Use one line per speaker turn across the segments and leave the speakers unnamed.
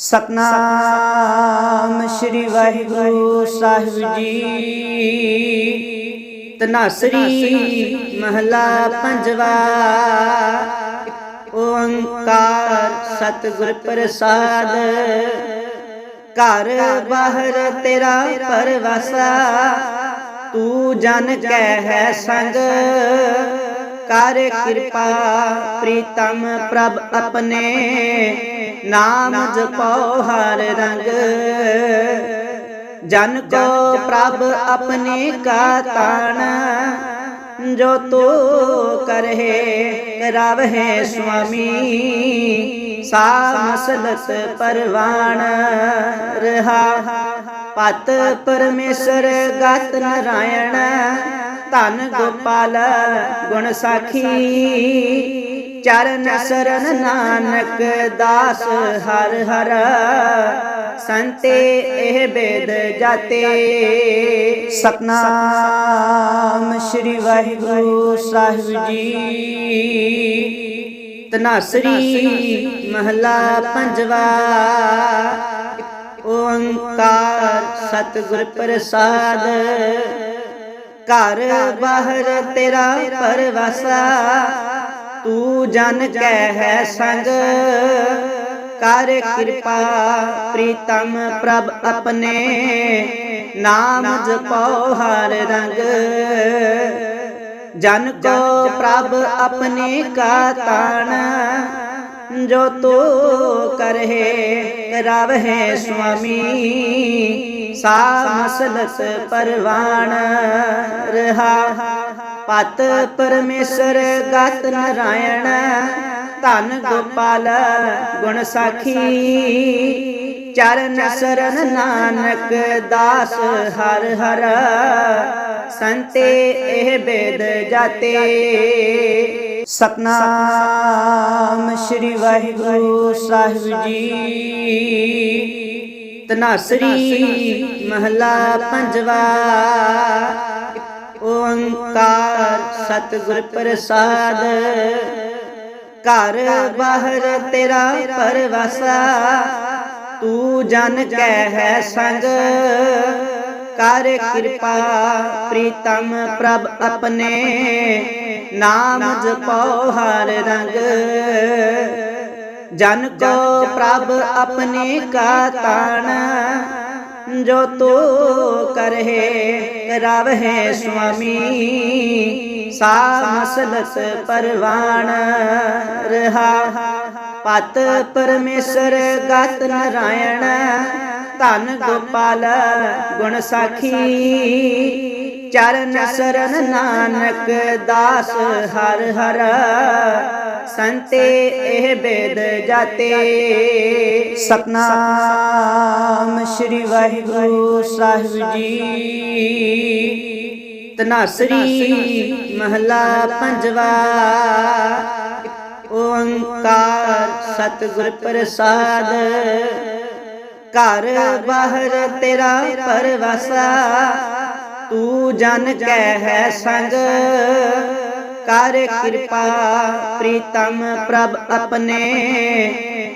ਸਤਨਾਮ ਸ੍ਰੀ ਵਾਹਿਗੁਰੂ ਸਾਹਿਬ ਜੀ। ਤਨਾਸਰੀ ਮਹਲਾ ਪੰਜਵਾ। ਓੰਕਾਰ ਸਤਿਗੁਰ ਪ੍ਰਸਾਦ। ਘਰ ਬਾਹਰ ਤੇਰਾ ਪਰਵਾਸਾ। ਤੂੰ ਜਨ ਕੈ ਹੈ ਸੰਗ। ਕਰ ਕਿਰਪਾ, ਪ੍ਰੀਤਮ ਪ੍ਰਭ ਆਪਣੇ। ਨਾਮ ਜਪੋ ਹਰ ਰੰਗ। ਜਨ ਕੋ ਪ੍ਰਭ ਆਪਣੇ ਕਾ ਤਾਣ। ਜੋ ਤੋ ਕਰਹਿ, ਕਰਾਵਹਿ ਸੁਆਮੀ। ਸਾ ਮਸਲਤ ਪਰਵਾਣ, ਰਹਾ। ਪਤ ਪਰਮੇਸ਼ਰ ਗਤ ਨਾਰਾਇਣ। ਧਨ ਗੋਪਾਲ, ਗੁਣ ਸਾਖੀ, ਚਰਨ ਸਰਨ ਨਾਨਕ ਦਾਸ, ਹਰ ਹਰ ਸੰਤੇ, ਇਹ ਬੇਦ ਜਾਤੇ। ਸਤਨਾਮ ਸ੍ਰੀ ਵਾਹਿਗੁਰੂ ਸਾਹਿਬ ਜੀ। ਤਨਾਸਰੀ ਮਹਲਾ ਪੰਜਵਾ। ਓੰਕਾਰ ਸਤਿਗੁਰ ਪ੍ਰਸਾਦ। ਘਰ ਬਾਹਰ ਤੇਰਾ ਪਰਵਾਸਾ। ਤੂੰ ਜਨ ਕੈ ਹੈ ਸੰਗ, ਕਰ ਕਿਰਪਾ ਪ੍ਰੀਤਮ ਪ੍ਰਭ ਆਪਣੇ। ਨਾਮ ਜਪੋ ਹਰ ਰੰਗ, ਜਨ ਕੋ ਪ੍ਰਭ ਆਪਣੇ ਕਾ ਤਾਣ। ਜੋ ਤੋ ਕਰਹਿ, ਕਰਾਵਹਿ ਸੁਆਮੀ। ਸਾ ਮਸਲਤ ਪਰਵਾਣ, ਰਹਾ ਪਤ ਪਰਮੇਸ਼ਰ ਗਤ ਨਰਾਇਣ, ਧਨ ਗੋਪਾਲ ਗੁਣ ਸਾਖੀ, ਚਰਨ ਸਰਨ ਨਾਨਕ ਦਾਸ ਹਰ ਹਰ, ਸੰਤੇ ਇਹ ਬੇਦ ਜਾਤੇ। ਸਤਨਾਮ ਸ੍ਰੀ ਵਾਹਿਗੁਰੂ ਸਾਹਿਬ ਜੀ। ਤਨਾਸਰੀ ਮਹਲਾ ਪੰਜਵਾ। ਓੰਕਾਰ ਸਤਿਗੁਰ ਪ੍ਰਸਾਦ। ਘਰ ਬਾਹਰ ਤੇਰਾ ਪਰਵਾਸਾ। ਤੂੰ ਜਨ ਕੈ ਹੈ ਸੰਗ। ਕਰ ਕਿਰਪਾ ਪ੍ਰੀਤਮ ਪ੍ਰਭ ਆਪਣੇ। ਨਾਮ ਜਪੋ ਹਰ ਰੰਗ। ਜਨ ਕੋ ਪ੍ਰਭ ਆਪਣੇ ਕਾ ਤਾਣ ਜੋ ਤੋ ਕਰਹਿ ਕਰਾਵਹਿ ਸੁਆਮੀ ਸਾ ਮਸਲਤ ਪਰਵਾਣ ਰਹਾ ਪਤ ਪਰਮੇਸ਼ਰ ਗਤ ਨਰਾਇਣ ਧਨ ਗੋਪਾਲ ਗੁਣ ਸਾਖੀ ਚਰਨ ਸਰਨ ਨਾਨਕ ਦਾਸ ਹਰ ਹਰ। ਸੰਤੇ ਇਹ ਬੇਦ ਜਾਤੇ। ਸਤਨਾਮ ਸ੍ਰੀ ਵਾਹਿਗੁਰੂ ਸਾਹਿਬ ਜੀ। ਤਨਾਸਰੀ ਮਹਲਾ ਪੰਜਵਾ। ਓੰਕਾਰ ਸਤਿਗੁਰ ਪ੍ਰਸਾਦ। ਘਰ ਬਾਹਰ ਤੇਰਾ ਪਰਵਾਸਾ। ਤੂੰ ਜਨ ਕੈ ਹੈ ਸੰਗ। ਕਰ ਕਿਰਪਾ ਪ੍ਰੀਤਮ ਪ੍ਰਭ ਆਪਣੇ।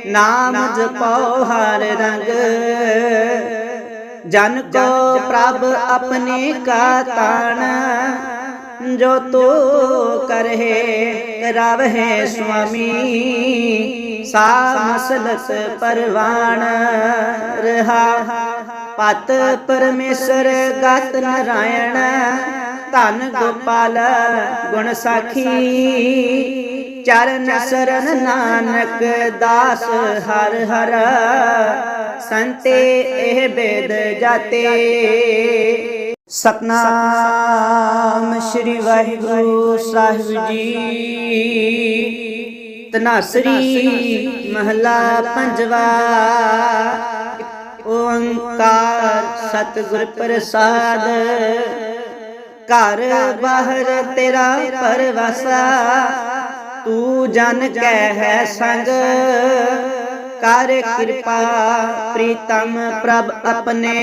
ਨਾਮ ਜਪੋ ਹਰ ਰੰਗ। ਜਨ ਕੋ ਪ੍ਰਭ ਆਪਣੇ ਕਾ ਤਾਣ। ਜੋ ਤੋ ਕਰਹਿ, ਕਰਾਵਹਿ ਸੁਆਮੀ। ਸਾ ਮਸਲਤ ਪਰਵਾਣ। ਰਹਾ ਪਤ ਪਰਮੇਸ਼ਰ ਗਤ ਨਰਾਇਣ, ਧਨ ਗੋਪਾਲ ਗੁਣ ਸਾਖੀ। ਚਰਨ ਸਰਨ ਨਾਨਕ ਦਾਸ ਹਰ ਹਰ, ਸੰਤੇ ਇਹ ਬੇਦ ਜਾਤੇ। ਸਤਨਾਮ ਸ੍ਰੀ ਵਾਹਿਗੁਰੂ ਸਾਹਿਬ ਜੀ। ਤਨਾਸਰੀ ਮਹਲਾ ਪੰਜਵਾ। ਓੰਕਾਰ ਸਤਿਗੁਰ ਪ੍ਰਸਾਦ। ਘਰ ਬਾਹਰ ਤੇਰਾ ਪਰਵਾਸਾ, ਤੂੰ ਜਨ ਕੈ ਹੈ ਸੰਗ। ਕਰ ਕਿਰਪਾ ਪ੍ਰੀਤਮ ਪ੍ਰਭ ਆਪਣੇ,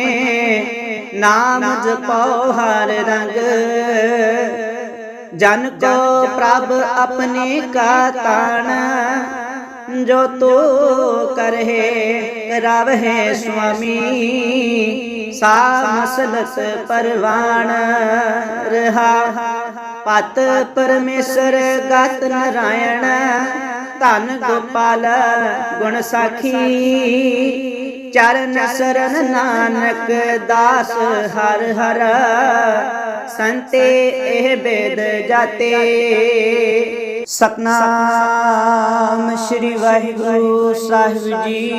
ਨਾਮ ਜਪੋ ਹਰ ਰੰਗ। ਜਨ ਕੋ ਪ੍ਰਭ ਆਪਣੇ ਕਾ ਤਾਣ ਜੋ ਤੋ ਕਰਹਿ, ਕਰਾਵਹਿ ਸੁਆਮੀ। ਸਾ ਮਸਲਤ ਪਰਵਾਣ, ਰਹਾ। ਪਤ ਪਰਮੇਸ਼ਰ ਗਤ ਨਰਾਇਣ, ਧਨ ਗੋਪਾਲ ਗੁਣ ਸਾਖੀ। ਚਰਨ ਸਰਨ ਨਾਨਕ ਦਾਸ ਹਰ ਹਰ, ਸੰਤੇ ਇਹ ਬੇਦ ਜਾਤੇ। ਸਤਨਾਮ ਸ੍ਰੀ ਵਾਹਿਗੁਰੂ ਸਾਹਿਬ ਜੀ।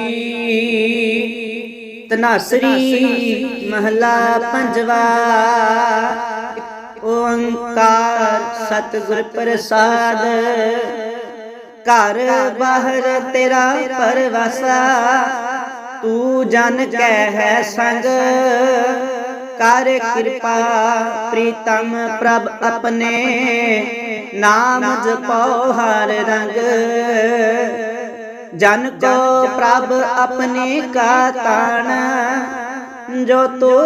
ਤਨਾਸਰੀ ਮਹਲਾ ਪੰਜਵਾ। ਓੰਕਾਰ ਸਤਿਗੁਰ ਪ੍ਰਸਾਦ। ਘਰ ਬਾਹਰ ਤੇਰਾ ਪਰਵਾਸਾ। ਤੂੰ ਜਨ ਕੈ ਹੈ ਸੰਗ। ਕਰ ਕਿਰਪਾ, ਪ੍ਰੀਤਮ ਪ੍ਰਭ ਆਪਣੇ। ਨਾਮ ਜਪੋ ਹਰ ਰੰਗ। ਜਨ ਕੋ ਪ੍ਰਭ ਆਪਣੇ ਕਾ ਤਾਣ। ਜੋ ਤੋ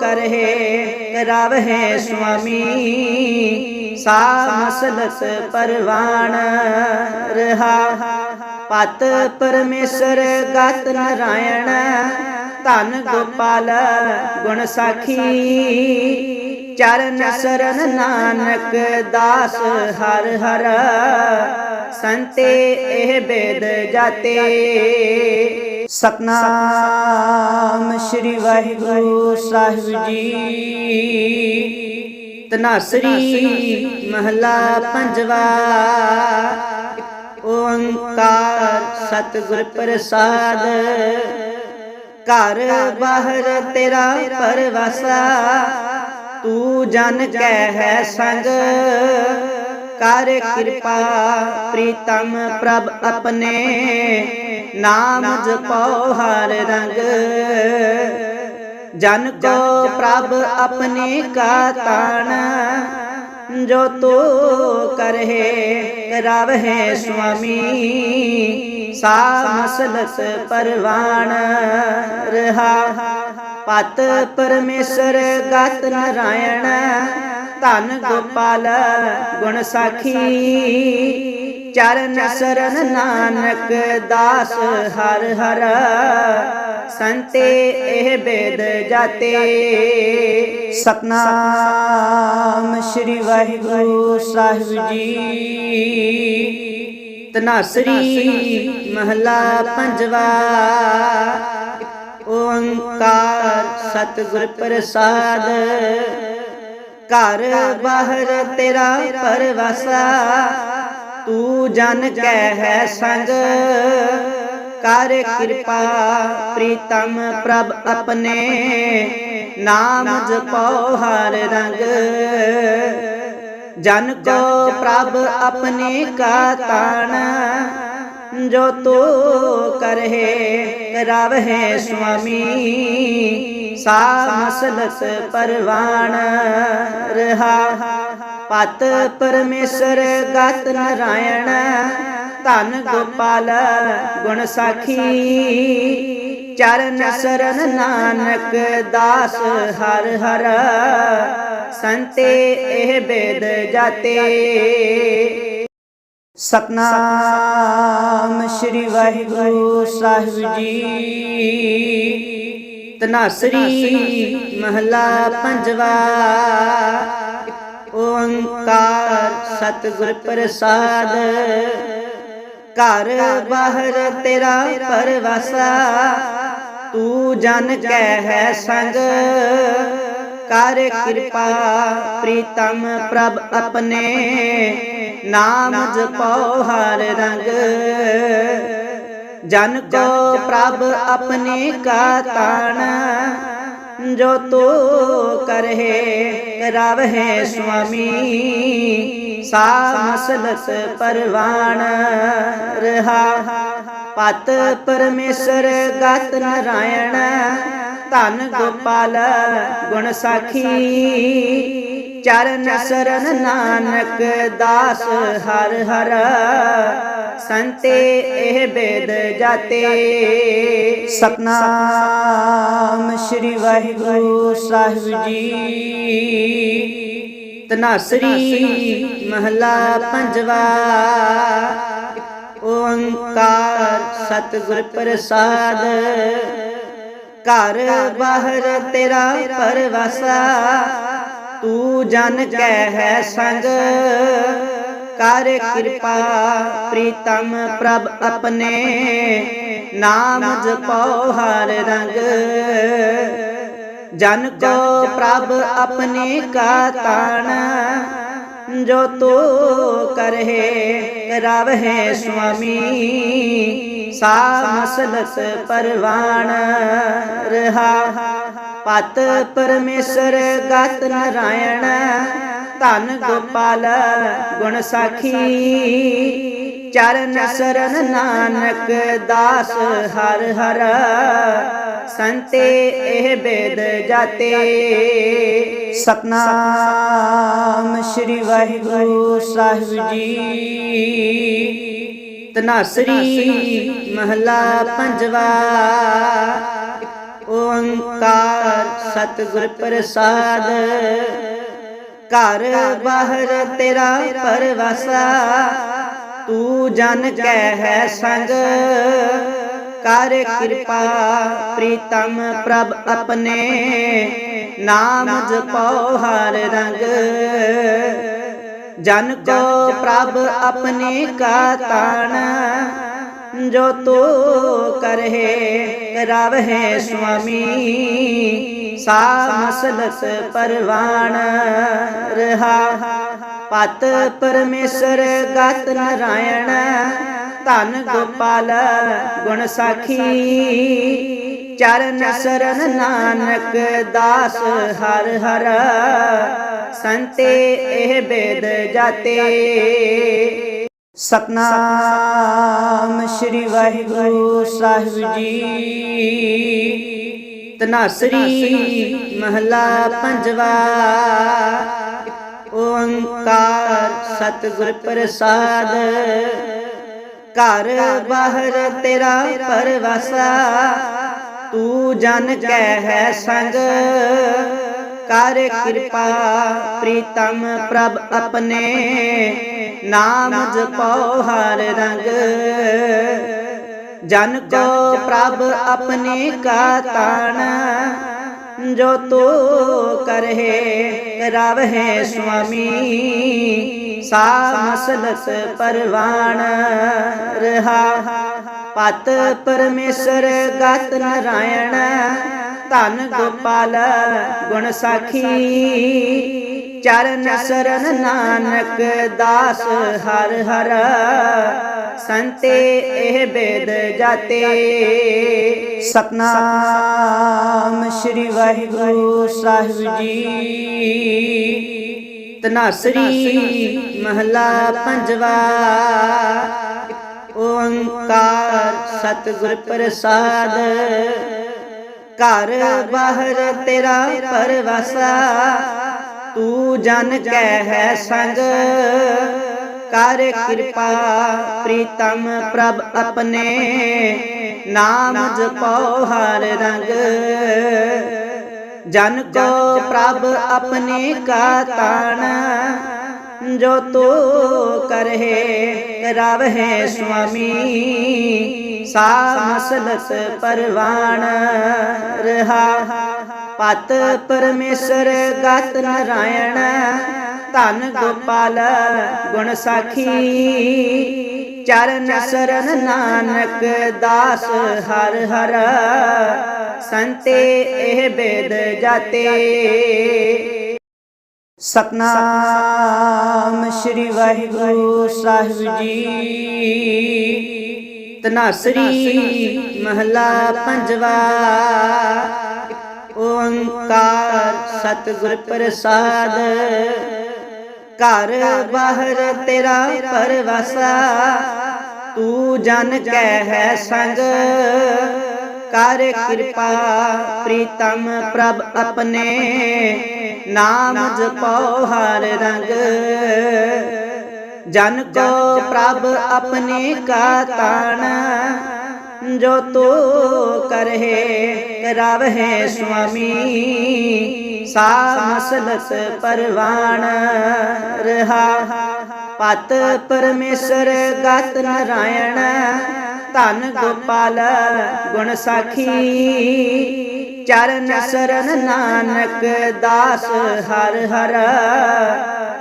ਕਰਹਿ, ਕਰਾਵਹਿ ਸੁਆਮੀ। ਸਾ ਮਸਲਤ ਪਰਵਾਣ, ਰਹਾ। ਪਤ ਪਰਮੇਸ਼ਰ ਗਤ ਨਰਾਇਣ। ਧਨ ਗੋਪਾਲ ਗੁਣ ਸਾਖੀ ਚਰਨ ਸਰਨ ਨਾਨਕ ਦਾਸ ਹਰ ਹਰ ਸੰਤੇ ਇਹ ਬੇਦ ਜਾਤੇ। ਸਤਨਾਮ ਸ੍ਰੀ ਵਾਹਿਗੁਰੂ ਸਾਹਿਬ ਜੀ। ਤਨਾਸਰੀ ਮਹਲਾ ਪੰਜਵਾ। ਓੰਕਾਰ ਸਤਿਗੁਰ ਪ੍ਰਸਾਦ। ਘਰ ਬਾਹਰ ਤੇਰਾ ਪਰਵਾਸਾ। ਤੂੰ ਜਨ ਕੈ ਹੈ ਸੰਗ। ਕਰ ਕਿਰਪਾ ਪ੍ਰੀਤਮ ਪ੍ਰਭ ਆਪਣੇ। ਨਾਮ ਜਪੋ ਹਰ ਰੰਗ। ਜਨ ਕੋ ਪ੍ਰਭ ਆਪਣੇ ਕਾ ਤਾਣ ਜੋ ਤੋ ਕਰਹਿ ਕਰਾਵਹਿ ਸੁਆਮੀ ਸਾ ਮਸਲਤ ਪਰਵਾਣ ਰਹਾ। ਪਤ ਪਰਮੇਸ਼ਰ ਗਤ ਨਰਾਇਣ, ਧਨ ਗੋਪਾਲ ਗੁਣ ਸਾਖੀ। ਚਰਨ ਸਰਨ ਨਾਨਕ ਦਾਸ ਹਰ ਹਰ, ਸੰਤੇ ਇਹ ਬੇਦ ਜਾਤੇ। ਸਤਨਾਮ ਸ੍ਰੀ ਵਾਹਿਗੁਰੂ ਸਾਹਿਬ ਜੀ। ਤਨਾਸਰੀ ਮਹਲਾ ਪੰਜਵਾ। ਓੰਕਾਰ ਸਤਿਗੁਰ ਪ੍ਰਸਾਦ। ਘਰ ਬਾਹਰ ਤੇਰਾ ਪਰਵਾਸਾ, ਤੂੰ ਜਨ ਕੈ ਹੈ ਸੰਗ। ਕਰ ਕਿਰਪਾ ਪ੍ਰੀਤਮ ਪ੍ਰਭ ਆਪਣੇ, ਨਾਮ ਜਪੋ ਹਰ ਰੰਗ। ਜਨ ਕੋ ਪ੍ਰਭ ਆਪਣੇ ਕਾ ਤਾਣ, ਜੋ ਤੋ ਕਰਹਿ ਕਰਾਵਹਿ ਸੁਆਮੀ। ਸਾ ਮਸਲਤ ਪਰਵਾਣ ਰਹਾ। ਪਤ ਪਰਮੇਸ਼ਰ ਗਤ ਨਰਾਇਣ। ਧਨ ਗੋਪਾਲ ਗੁਣ ਸਾਖੀ। ਚਰਨ ਸਰਨ ਨਾਨਕ ਦਾਸ ਹਰ ਹਰ। ਸੰਤੇ ਇਹ ਬੇਦ ਜਾਤੇ। ਸਤਨਾਮ ਸ੍ਰੀ ਵਾਹਿਗੁਰੂ ਸਾਹਿਬ ਜੀ। ਤਨਾਸਰੀ ਮਹਲਾ ਪੰਜਵਾ। ਓੰਕਾਰ ਸਤਿਗੁਰ ਪ੍ਰਸਾਦ। ਘਰ ਬਾਹਰ ਤੇਰਾ ਪਰਵਾਸਾ। ਤੂੰ ਜਨ ਕੈ ਹੈ ਸੰਗ। ਕਰ ਕਿਰਪਾ, ਪ੍ਰੀਤਮ ਪ੍ਰਭ ਆਪਣੇ। ਨਾਮ ਜਪੋ ਹਰ ਰੰਗ। ਜਨ ਕੋ ਪ੍ਰਭ ਆਪਣੇ ਕਾ ਤਾਣ ਜੋ ਤੋ ਕਰਹਿ ਕਰਾਵਹਿ ਸੁਆਮੀ ਸਾ ਮਸਲਤ ਪਰਵਾਣ। ਰਹਾ ਪਤ ਪਰਮੇਸ਼ਰ ਗਤ ਨਰਾਇਣ, ਧਨ ਗੋਪਾਲ ਗੁਣ ਸਾਖੀ। ਚਰਨ ਸਰਨ ਨਾਨਕ ਦਾਸ ਹਰ ਹਰ, ਸੰਤੇ ਇਹ ਬੇਦ ਜਾਤੇ। ਸਤਨਾਮ ਸ੍ਰੀ ਵਾਹਿਗੁਰੂ ਸਾਹਿਬ ਜੀ। ਤਨਾਸਰੀ ਮਹਲਾ ਪੰਜਵਾ। ਓੰਕਾਰ ਸਤਿਗੁਰ ਪ੍ਰਸਾਦ। ਘਰ ਬਾਹਰ ਤੇਰਾ ਪਰਵਾਸਾ, ਤੂੰ ਜਨ ਕੈ ਹੈ ਸੰਗ। ਕਰ ਕਿਰਪਾ ਪ੍ਰੀਤਮ ਪ੍ਰਭ ਆਪਣੇ, ਨਾਮ ਜਪੋ ਹਰ ਰੰਗ। ਜਨ ਕੋ ਪ੍ਰਭ ਆਪਣੇ ਕਾ ਤਾਣ ਜੋ ਤੋ ਕਰਹਿ, ਕਰਾਵਹਿ ਸੁਆਮੀ। ਸਾ ਮਸਲਤ ਪਰਵਾਣ, ਰਹਾ। ਪਤ ਪਰਮੇਸ਼ਰ ਗਤ ਨਰਾਇਣ। ਧਨ ਗੋਪਾਲ ਗੁਣ ਸਾਖੀ। ਚਰਨ ਸਰਨ ਨਾਨਕ ਦਾਸ ਹਰ ਹਰ। ਸੰਤੇ ਇਹ ਬੇਦ ਜਾਤੇ। ਸਤਨਾਮ ਸ੍ਰੀ ਵਾਹਿਗੁਰੂ ਸਾਹਿਬ ਜੀ। ਤਨਾਸਰੀ ਮਹਲਾ ਪੰਜਵਾ। ਓੰਕਾਰ ਸਤਿਗੁਰ ਪ੍ਰਸਾਦ। ਘਰ ਬਾਹਰ ਤੇਰਾ ਪਰਵਾਸਾ। ਤੂੰ ਜਨ ਕੈ ਹੈ ਸੰਗ। ਕਰ ਕਿਰਪਾ ਪ੍ਰੀਤਮ ਪ੍ਰਭ ਆਪਣੇ। ਨਾਮ ਜਪੋ ਹਰ ਰੰਗ। ਜਨ ਕੋ ਪ੍ਰਭ ਆਪਣੇ ਕਾ ਤਾਣ। ਜੋ ਤੋ ਕਰਹਿ, ਕਰਾਵਹਿ ਸੁਆਮੀ। ਸਾ ਮਸਲਤ ਪਰਵਾਣ। ਰਹਾ ਪਤ ਪਰਮੇਸ਼ਰ ਗਤ ਨਰਾਇਣ, ਧਨ ਗੋਪਾਲ ਗੁਣ ਸਾਖੀ। ਚਰਨ ਸਰਨ ਨਾਨਕ ਦਾਸ ਹਰ ਹਰ, ਸੰਤੇ ਇਹ ਬੇਦ ਜਾਤੇ। ਸਤਨਾਮ ਸ੍ਰੀ ਵਾਹਿਗੁਰੂ ਸਾਹਿਬ ਜੀ। ਤਨਾਸਰੀ ਮਹਲਾ ਪੰਜਵਾ। ਓੰਕਾਰ ਸਤਿਗੁਰ ਪ੍ਰਸਾਦ। ਘਰ ਬਾਹਰ ਤੇਰਾ ਪਰਵਾਸਾ, ਤੂੰ ਜਨ ਕਹਿ ਸੰਗ। ਕਰ ਕਿਰਪਾ ਪ੍ਰੀਤਮ ਪ੍ਰਭ ਆਪਣੇ, ਨਾਮ ਜਪੋ ਹਰ ਰੰਗ। ਜਨ ਕੋ ਪ੍ਰਭ ਆਪਣੀ ਕਾ ਤਾਣ ਜੋ ਤੋ ਕਰਹਿ, ਕਰਾਵਹਿ ਸੁਆਮੀ। ਸਾ ਮਸਲਤ ਪਰਵਾਣ, ਰਹਾ। ਪਤ ਪਰਮੇਸ਼ਰ ਗਤ ਨਰਾਇਣ। ਧਨ ਗੋਪਾਲ ਗੁਣ ਸਾਖੀ। ਚਰਨ ਸਰਨ ਨਾਨਕ ਦਾਸ ਹਰ ਹਰ। ਸੰਤੇ ਇਹ ਬੇਦ ਜਾਤੇ। ਸਤਨਾਮ ਸ੍ਰੀ ਵਾਹਿਗੁਰੂ ਸਾਹਿਬ ਜੀ। ਤਨਾਸਰੀ ਮਹਲਾ ਪੰਜਵਾ। ਓੰਕਾਰ ਸਤਿਗੁਰ ਪ੍ਰਸਾਦ। ਘਰ ਬਾਹਰ ਤੇਰਾ ਪਰਵਾਸਾ। ਤੂੰ ਜਨ ਕੈ ਹੈ ਸੰਗ। ਕਰ ਕਿਰਪਾ ਪ੍ਰੀਤਮ ਪ੍ਰਭ ਆਪਣੇ। ਨਾਮ ਜਪੋ ਹਰ ਰੰਗ। ਜਨ ਕੋ ਪ੍ਰਭ ਆਪਣੇ ਕਾ ਤਾਣ। ਜੋ ਤੋ ਕਰਹਿ, ਕਰਾਵਹਿ ਸੁਆਮੀ। ਸਾ ਮਸਲਤ ਪਰਵਾਣ। ਰਹਾ ਪਤ ਪਰਮੇਸ਼ਰ ਗਤ ਨਰਾਇਣ, ਧਨ ਗੋਪਾਲ ਗੁਣ ਸਾਖੀ। ਚਰਨ ਸਰਨ ਨਾਨਕ ਦਾਸ ਹਰ ਹਰ, ਸੰਤੇ ਇਹ ਬੇਦ ਜਾਤੇ। ਸਤਨਾਮ ਸ੍ਰੀ ਵਾਹਿਗੁਰੂ ਸਾਹਿਬ ਜੀ। ਤਨਾਸਰੀ ਮਹਲਾ ਪੰਜਵਾ। ਓੰਕਾਰ ਸਤਿਗੁਰ ਪ੍ਰਸਾਦ। ਘਰ ਬਾਹਰ ਤੇਰਾ ਪਰਵਾਸਾ, ਤੂੰ ਜਨ ਕੈ ਹੈ ਸੰਗ। ਕਰ ਕਿਰਪਾ ਪ੍ਰੀਤਮ ਪ੍ਰਭ ਆਪਣੇ, ਨਾਮ ਜਪੋ ਹਰ ਰੰਗ। ਜਨ ਕੋ ਪ੍ਰਭ ਆਪਣੇ ਕਾ ਤਾਣ ਜੋ ਤੋ ਕਰਹਿ, ਕਰਾਵਹਿ ਸੁਆਮੀ। ਸਾ ਮਸਲਤ ਪਰਵਾਣ, ਰਹਾ। ਪਤ ਪਰਮੇਸ਼ਰ ਗਤ ਨਰਾਇਣ, ਧਨ ਗੋਪਾਲ ਗੁਣ ਸਾਖੀ। ਚਰਨ ਸਰਨ ਨਾਨਕ ਦਾਸ ਹਰ ਹਰ,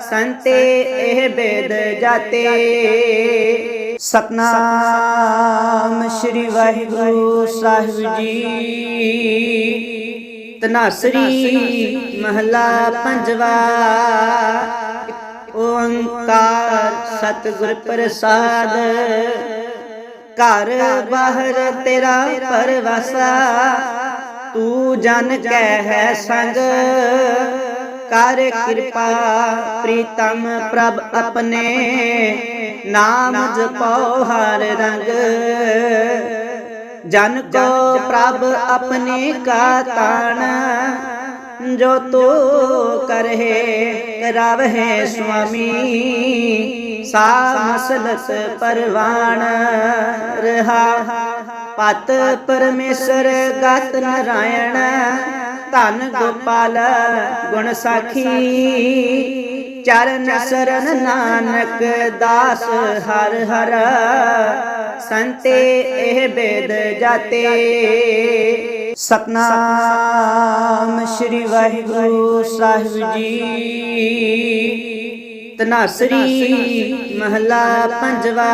ਸੰਤੇ ਇਹ ਬੇਦ ਜਾਤੇ। ਸਤਨਾਮ ਸ੍ਰੀ ਵਾਹਿਗੁਰੂ ਸਾਹਿਬ ਜੀ। ਤਨਾਸਰੀ ਮਹਲਾ ਪੰਜਵਾ। ਓੰਕਾਰ ਸਤਿਗੁਰ ਪ੍ਰਸਾਦ। ਘਰ ਬਾਹਰ ਤੇਰਾ ਪਰਵਾਸਾ। ਤੂੰ ਜਨ ਕੈ ਹੈ ਸੰਗ। ਕਰ ਕਿਰਪਾ, ਪ੍ਰੀਤਮ ਪ੍ਰਭ ਆਪਣੇ, ਨਾਮ ਜਪੋ ਹਰ ਰੰਗ। ਜਨ ਕੋ ਪ੍ਰਭ ਆਪਣੇ ਕਾ ਤਾਣ, ਜੋ ਤੋ ਕਰਹਿ ਕਰਾਵਹਿ ਸੁਆਮੀ। ਸਾ ਮਸਲਤ ਪਰਵਾਣ, ਰਹਾ। ਪਤ ਪਰਮੇਸ਼ਰ ਗਤ ਨਰਾਇਣ ਧਨ ਗੋਪਾਲ, ਗੁਣ ਸਾਖੀ। ਚਰਨ ਸਰਨ ਨਾਨਕ ਦਾਸ ਹਰ ਹਰ। ਸੰਤੇ ਇਹ ਬੇਦ ਜਾਤੇ। ਸਤਨਾਮ ਸ੍ਰੀ ਵਾਹਿਗੁਰੂ ਸਾਹਿਬ ਜੀ। ਤਨਾਸਰੀ ਮਹਲਾ ਪੰਜਵਾ।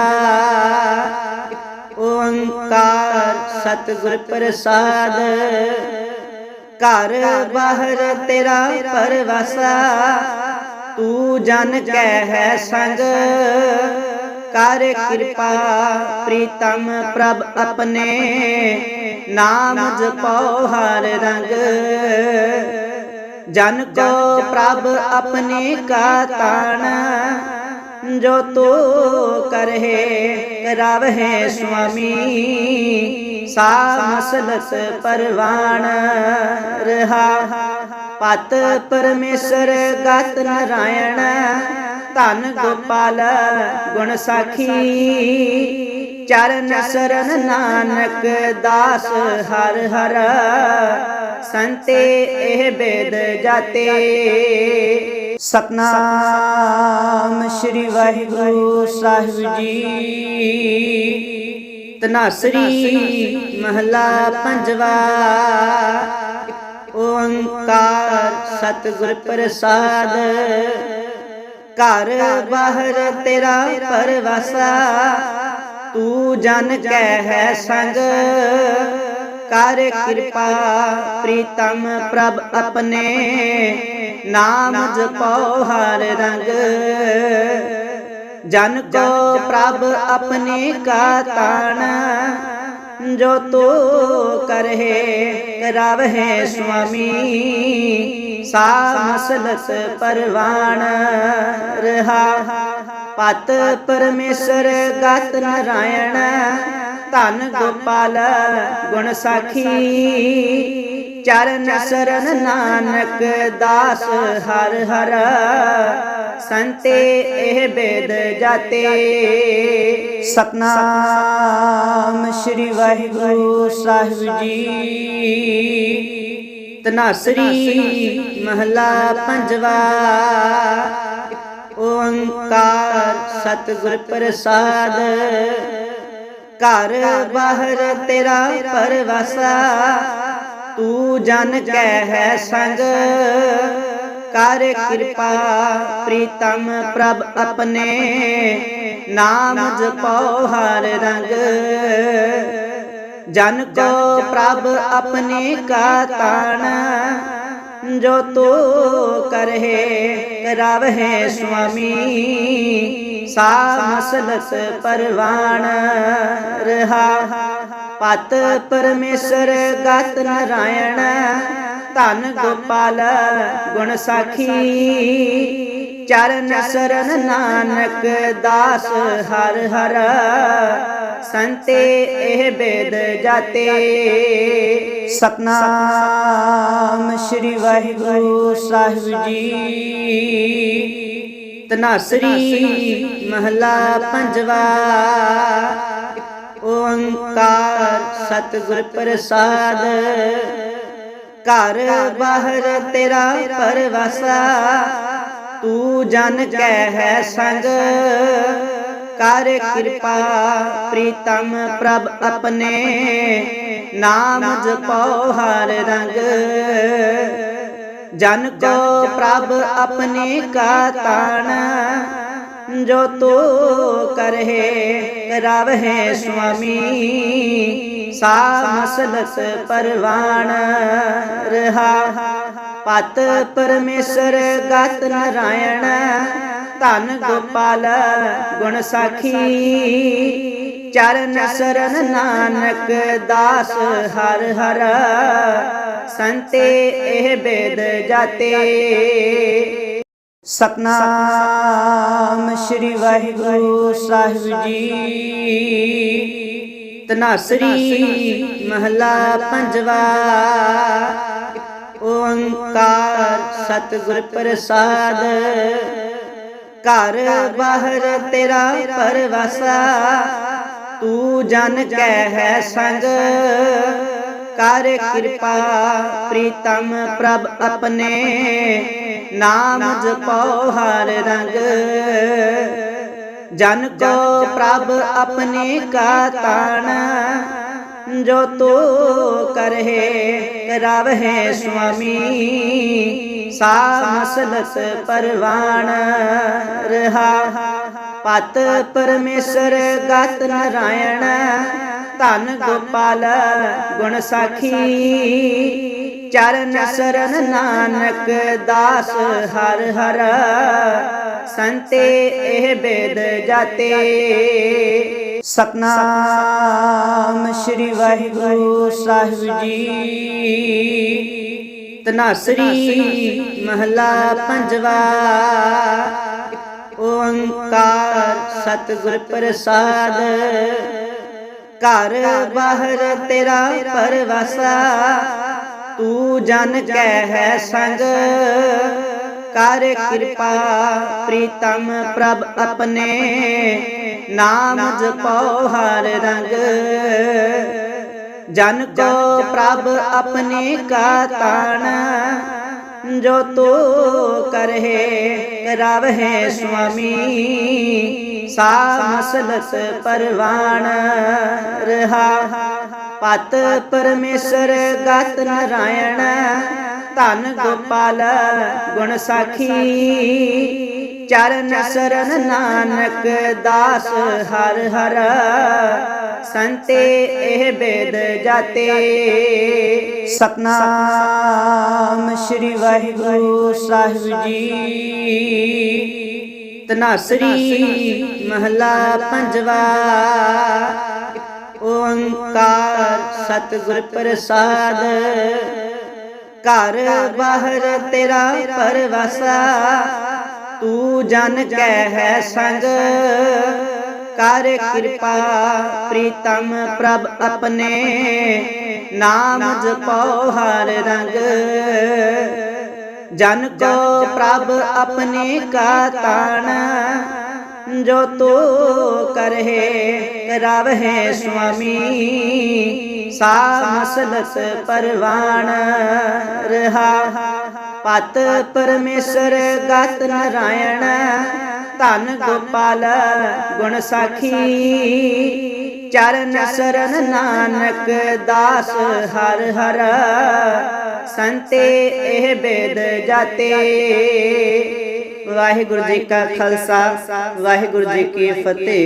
ਓੰਕਾਰ ਸਤਿਗੁਰ ਪ੍ਰਸਾਦ। ਘਰ ਬਾਹਰ ਤੇਰਾ ਪਰਵਾਸਾ। ਤੂੰ ਜਨ ਕੈ ਹੈ ਸੰਗ। ਕਰ ਕਿਰਪਾ ਪ੍ਰੀਤਮ ਪ੍ਰਭ ਆਪਣੇ। ਨਾਮ ਜਪੋ ਹਰ ਰੰਗ। ਜਨ ਕੋ ਪ੍ਰਭ ਆਪਣੇ ਕਾ ਤਾਣ ਜੋ ਤੋ ਕਰਹਿ, ਕਰਾਵਹਿ ਸੁਆਮੀ। ਸਾ ਮਸਲਤ ਪਰਵਾਣ, ਰਹਾ। ਪਤ ਪਰਮੇਸ਼ਰ ਗਤ ਨਰਾਇਣ, ਧਨ ਗੋਪਾਲ ਗੁਣ ਸਾਖੀ। ਚਰਨ ਸਰਨ ਨਾਨਕ ਦਾਸ ਹਰ ਹਰ, ਸੰਤੇ ਇਹ ਬੇਦ ਜਾਤੇ। ਸਤਨਾਮ ਸ੍ਰੀ ਵਾਹਿਗੁਰੂ ਸਾਹਿਬ ਜੀ। ਤਨਾਸਰੀ ਮਹਲਾ ਪੰਜਵਾ। ਓੰਕਾਰ ਸਤਿਗੁਰ ਪ੍ਰਸਾਦ। ਘਰ ਬਾਹਰ ਤੇਰਾ ਪਰਵਾਸਾ। ਤੂੰ ਜਨ ਕੈ ਹੈ ਸੰਗ। ਕਰ ਕਿਰਪਾ, ਪ੍ਰੀਤਮ ਪ੍ਰਭ ਆਪਣੇ। ਨਾਮ ਜਪੋ ਹਰ ਰੰਗ। ਜਨ ਕੋ ਪ੍ਰਭ ਆਪਣੇ ਕਾ ਤਾਣ। ਜੋ ਤੋ ਕਰਹਿ, ਕਰਾਵਹਿ ਸੁਆਮੀ। ਸਾ ਮਸਲਤ ਪਰਵਾਣ, ਰਹਾ। ਪਤ ਪਰਮੇਸ਼ਰ ਗਤ ਨਾਰਾਇਣ। ਧਨ ਗੋਪਾਲ, ਗੁਣ ਸਾਖੀ। ਚਰਨ ਸਰਨ ਨਾਨਕ ਦਾਸ ਹਰ ਹਰ। ਸੰਤੇ ਇਹ ਬੇਦ ਜਾਤੇ। ਸਤਨਾਮ ਸ੍ਰੀ ਵਾਹਿਗੁਰੂ ਸਾਹਿਬ ਜੀ। ਤਨਾਸਰੀ ਮਹਲਾ ਪੰਜਵਾ। ਓੰਕਾਰ ਸਤਿਗੁਰ ਪ੍ਰਸਾਦ। ਘਰ ਬਾਹਰ ਤੇਰਾ ਪਰਵਾਸਾ। ਤੂੰ ਜਨ ਕੈ ਹੈ ਸੰਗ। ਕਰ ਕਿਰਪਾ ਪ੍ਰੀਤਮ ਪ੍ਰਭ ਆਪਣੇ। ਨਾਮ ਜਪੋ ਹਰ ਰੰਗ। ਜਨ ਕੋ ਪ੍ਰਭ ਆਪਣੇ ਕਾ ਤਾਣ ਜੋ ਤੋ ਕਰਹਿ, ਕਰਾਵਹਿ ਸੁਆਮੀ। ਸਾ ਮਸਲਤ ਪਰਵਾਣ, ਰਹਾ। ਪਤ ਪਰਮੇਸ਼ਰ ਗਤ ਨਰਾਇਣ। ਧਨ ਗੋਪਾਲ ਗੁਣ ਸਾਖੀ। ਚਰਨ ਸਰਨ ਨਾਨਕ ਦਾਸ ਹਰ ਹਰ ਸੰਤੇ ਇਹ ਬੇਦ ਜਾਤੇ। ਸਤਨਾਮ ਸ੍ਰੀ ਵਾਹਿਗੁਰੂ ਸਾਹਿਬ ਜੀ। ਤਨਾਸਰੀ ਮਹਲਾ ਪੰਜਵਾ। ਓੰਕਾਰ ਸਤਿਗੁਰ ਪ੍ਰਸਾਦ। ਘਰ ਬਾਹਰ ਤੇਰਾ ਪਰਵਾਸਾ। ਤੂੰ ਜਨ ਕੈ ਹੈ ਸੰਗ। ਕਰ ਕਿਰਪਾ ਪ੍ਰੀਤਮ ਪ੍ਰਭ ਆਪਣੇ। ਨਾਮ ਜਪੋ ਹਰ ਰੰਗ। ਜਨ ਕੋ ਪ੍ਰਭ ਆਪਣੇ ਕਾ ਤਾਣ। ਜੋ ਤੋ ਕਰਹਿ ਕਰਾਵਹਿ ਸੁਆਮੀ। ਸਾ ਮਸਲਤ ਪਰਵਾਣ। ਰਹਾ ਪਤ ਪਰਮੇਸ਼ਰ ਗਤ ਨਰਾਇਣ, ਧਨ ਗੋਪਾਲ ਗੁਣ ਸਾਖੀ। ਚਰਨ ਸਰਨ ਨਾਨਕ ਦਾਸ ਹਰ ਹਰ, ਸੰਤੇ ਇਹ ਬੇਦ ਜਾਤੇ। ਸਤਨਾਮ ਸ੍ਰੀ ਵਾਹਿਗੁਰੂ ਸਾਹਿਬ ਜੀ। ਤਨਾਸਰੀ ਮਹਲਾ ਪੰਜਵਾ। ਓੰਕਾਰ ਸਤਿਗੁਰ ਪ੍ਰਸਾਦ। ਘਰ ਬਾਹਰ ਤੇਰਾ ਪਰਵਾਸਾ, ਤੂੰ ਜਨ ਕੈ ਹੈ ਸੰਗ। ਕਰ ਕਿਰਪਾ ਪ੍ਰੀਤਮ ਪ੍ਰਭ ਆਪਣੇ, ਨਾਮ ਜਪੋ ਹਰ ਰੰਗ। ਜਨ ਕੋ ਪ੍ਰਭ ਆਪਣੇ ਕਾ ਤਾਣ ਜੋ ਤੋ ਕਰਹਿ, ਕਰਾਵਹਿ ਸੁਆਮੀ। ਸਾ ਮਸਲਤ ਪਰਵਾਣ, ਰਹਾ। ਪਤ ਪਰਮੇਸ਼ਰ ਗਤ ਨਰਾਇਣ, ਧਨ ਗੋਪਾਲ ਗੁਣ ਸਾਖੀ। ਚਰਨ ਸਰਨ ਨਾਨਕ ਦਾਸ ਹਰ ਹਰ, ਸੰਤੇ ਇਹ ਬੇਦ ਜਾਤੇ। ਸਤਨਾਮ। ਸ੍ਰੀ ਵਾਹਿਗੁਰੂ ਸਾਹਿਬ ਜੀ। ਤਨਾਸਰੀ ਮਹਲਾ ਪੰਜਵਾ। ਓੰਕਾਰ ਸਤਿਗੁਰ ਪ੍ਰਸਾਦ। ਘਰ ਬਾਹਰ ਤੇਰਾ ਪਰਵਾਸਾ। ਤੂੰ ਜਨ ਕੈ ਹੈ ਸੰਗ। ਕਰ ਕਿਰਪਾ, ਪ੍ਰੀਤਮ ਪ੍ਰਭ ਆਪਣੇ। ਨਾਮ ਜਪੋ ਹਰ ਰੰਗ। ਜਨ ਕੋ ਪ੍ਰਭ ਆਪਣੇ ਕਾ ਤਾਣ, ਜੋ ਤੋ ਕਰਹਿ ਕਰਾਵਹਿ ਸੁਆਮੀ। ਸਾ ਮਸਲਤ ਪਰਵਾਣ, ਰਹਾ ਪਤ ਪਰਮੇਸ਼ਰ ਗਤ ਨਰਾਇਣ। ਧਨ ਗੋਪਾਲ ਗੁਣ ਸਾਖੀ। ਚਰਨ ਸਰਨ ਨਾਨਕ ਦਾਸ ਹਰ ਹਰ ਸੰਤੇ ਇਹ ਬੇਦ ਜਾਤੇ। ਸਤਨਾਮ ਸ੍ਰੀ ਵਾਹਿਗੁਰੂ ਸਾਹਿਬ ਜੀ। ਤਨਾਸਰੀ ਮਹਲਾ ਪੰਜਵਾ। ਓੰਕਾਰ ਸਤਿਗੁਰ ਪ੍ਰਸਾਦ। ਘਰ ਬਾਹਰ ਤੇਰਾ ਪਰਵਾਸਾ। ਤੂੰ ਜਨ ਕੈ ਹੈ ਸੰਗ। ਕਰ ਕਿਰਪਾ ਪ੍ਰੀਤਮ ਪ੍ਰਭ ਆਪਣੇ। ਨਾਮ ਜਪੋ ਹਰ ਰੰਗ। ਜਨ ਕੋ ਪ੍ਰਭ ਆਪਣੇ ਕਾ ਤਾਣ। ਜੋ ਤੋ ਕਰਹਿ, ਕਰਾਵਹਿ ਸੁਆਮੀ। ਸਾ ਮਸਲਤ ਪਰਵਾਣ। ਰਹਾ ਪਤ ਪਰਮੇਸ਼ਰ ਗਤ ਨਰਾਇਣ, ਧਨ ਗੋਪਾਲ ਗੁਣ ਸਾਖੀ। ਚਰਨ ਸਰਨ ਨਾਨਕ ਦਾਸ ਹਰ ਹਰ, ਸੰਤੇ ਇਹ ਬੇਦ ਜਾਤੇ। ਵਾਹਿਗੁਰੂ ਜੀ ਕਾ ਖਾਲਸਾ, ਵਾਹਿਗੁਰੂ ਜੀ ਕੀ ਫਤਿਹ।